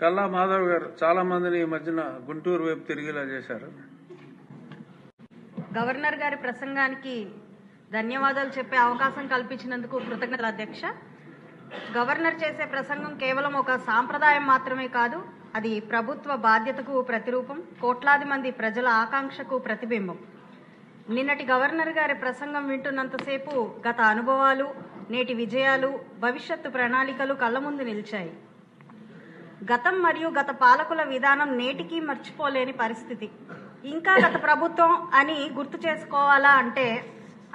కల్లా మాధవ్ గారు చాలా మందిని ఈ మధ్యన గుంటూరు వైపు తిరిగేలా చేశారు. గవర్నర్ గారి ప్రసంగానికి ధన్యవాదాలు చెప్పే అవకాశం కల్పించినందుకు కృతజ్ఞతలు అధ్యక్ష. గవర్నర్ చేసే ప్రసంగం కేవలం ఒక సాంప్రదాయం మాత్రమే కాదు అది ప్రభుత్వ బాధ్యతకు ప్రతిరూపం కోట్లాది మంది ప్రజల ఆకాంక్షకు ప్రతిబింబం. నిన్నటి గవర్నర్ గారి ప్రసంగం వింటున్నంతసేపు గత అనుభవాలు నేటి విజయాలు భవిష్యత్తు ప్రణాళికలు కళ్ళ ముందు నిలిచాయి. గతం మరియు గత పాలకుల విధానం నేటికి మర్చిపోలేని పరిస్థితి. ఇంకా గత ప్రభుత్వం అని గుర్తు చేసుకోవాలా అంటే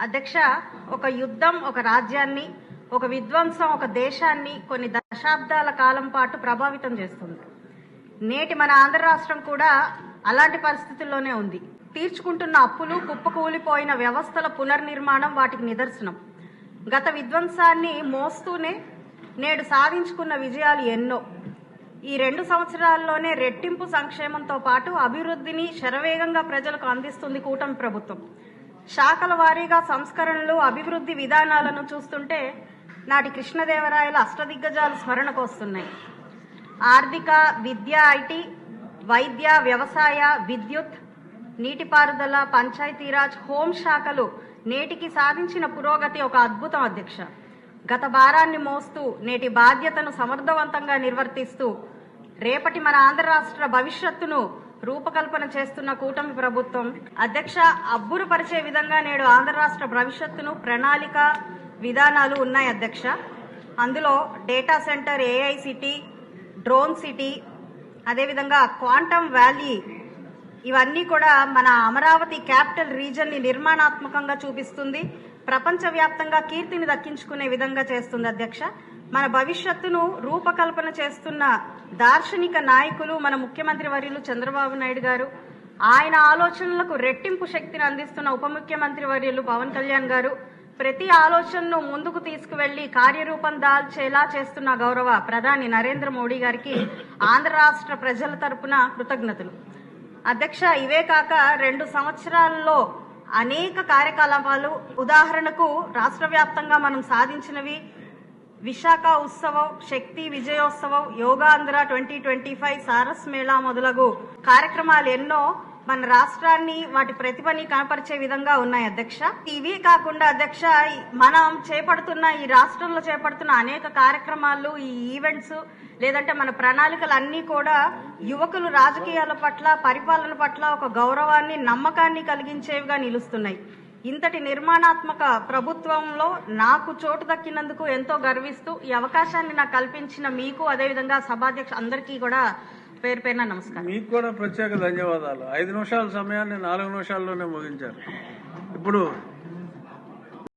అధ్యక్ష ఒక యుద్ధం ఒక రాజ్యాన్ని ఒక విధ్వంసం ఒక దేశాన్ని కొన్ని దశాబ్దాల కాలం పాటు ప్రభావితం చేస్తుంది. నేటి మన ఆంధ్ర రాష్ట్రం కూడా అలాంటి పరిస్థితుల్లోనే ఉంది. తీర్చుకుంటున్న అప్పులు కుప్పకూలిపోయిన వ్యవస్థల పునర్నిర్మాణం వాటికి నిదర్శనం. గత విధ్వంసాన్ని మోస్తూనే నేడు సాధించుకున్న విజయాలు ఎన్నో. ఈ రెండు సంవత్సరాల్లోనే రెట్టింపు సంక్షేమంతో పాటు అభివృద్ధిని శరవేగంగా ప్రజలకు అందిస్తుంది కూటమి ప్రభుత్వం. శాఖల వారీగా సంస్కరణలు అభివృద్ధి విధానాలను చూస్తుంటే నాటి కృష్ణదేవరాయల అష్టదిగ్గజాలు స్మరణకు వస్తున్నాయి. ఆర్థిక విద్య ఐటీ వైద్య వ్యవసాయ విద్యుత్ నీటిపారుదల పంచాయతీరాజ్ హోం శాఖలు నేటికి సాధించిన పురోగతి ఒక అద్భుతం అధ్యక్ష. గత భారాన్ని మోస్తూ నేటి బాధ్యతను సమర్థవంతంగా నిర్వర్తిస్తూ రేపటి మన ఆంధ్ర రాష్ట్ర భవిష్యత్తును రూపకల్పన చేస్తున్న కూటమి ప్రభుత్వం అధ్యక్ష అబ్బురుపరిచే విధంగా నేడు ఆంధ్ర రాష్ట్ర భవిష్యత్తును ప్రణాళిక విధానాలు ఉన్నాయి అధ్యక్ష. అందులో data centre AI city drone city అదేవిధంగా క్వాంటమ్ వ్యాలీ ఇవన్నీ కూడా మన అమరావతి క్యాపిటల్ రీజన్ని నిర్మాణాత్మకంగా చూపిస్తుంది. ప్రపంచవ్యాప్తంగా కీర్తిని దక్కించుకునే విధంగా చేస్తుంది అధ్యక్ష. మన భవిష్యత్తును రూపకల్పన చేస్తున్న దార్శనిక నాయకులు మన ముఖ్యమంత్రి వర్యులు చంద్రబాబు నాయుడు గారు. ఆయన ఆలోచనలకు రెట్టింపు శక్తిని అందిస్తున్న ఉప ముఖ్యమంత్రి వర్యులు పవన్ కళ్యాణ్ గారు. ప్రతి ఆలోచనను ముందుకు తీసుకువెళ్ళి కార్యరూపం దాల్చేలా చేస్తున్న గౌరవ ప్రధాని నరేంద్ర మోడీ గారికి ఆంధ్ర రాష్ట్ర ప్రజల తరపున కృతజ్ఞతలు. అధ్యక్ష ఇవే కాక రెండు సంవత్సరాల్లో అనేక కార్యకలాపాలు ఉదాహరణకు రాష్ట్ర వ్యాప్తంగా మనం సాధించినవి విశాఖ ఉత్సవం శక్తి విజయోత్సవం Yogandhra twenty twenty five Saras Mela మొదలగు కార్యక్రమాలు ఎన్నో మన రాష్ట్రాన్ని వాటి ప్రతిభని కనపరిచే విధంగా ఉన్నాయి అధ్యక్ష. ఇవి కాకుండా అధ్యక్ష మనం చేపడుతున్న ఈ రాష్ట్రంలో చేపడుతున్న అనేక కార్యక్రమాలు ఈ ఈవెంట్స్ లేదంటే మన ప్రణాళికలు అన్నీ కూడా యువకులు రాజకీయాల పట్ల పరిపాలన పట్ల ఒక గౌరవాన్ని నమ్మకాన్ని కలిగించేవిగా నిలుస్తున్నాయి. ఇంతటి నిర్మాణాత్మక ప్రభుత్వంలో నాకు చోటు దక్కినందుకు ఎంతో గర్విస్తూ ఈ అవకాశాన్ని నాకు కల్పించిన మీకు అదేవిధంగా సభాధ్యక్ష అందరికీ కూడా పేరు పేరున నమస్కారం. మీకు కూడా ప్రత్యేక ధన్యవాదాలు. ఐదు నిమిషాల సమయాన్ని నాలుగు నిమిషాల్లోనే ముగించారు. ఇప్పుడు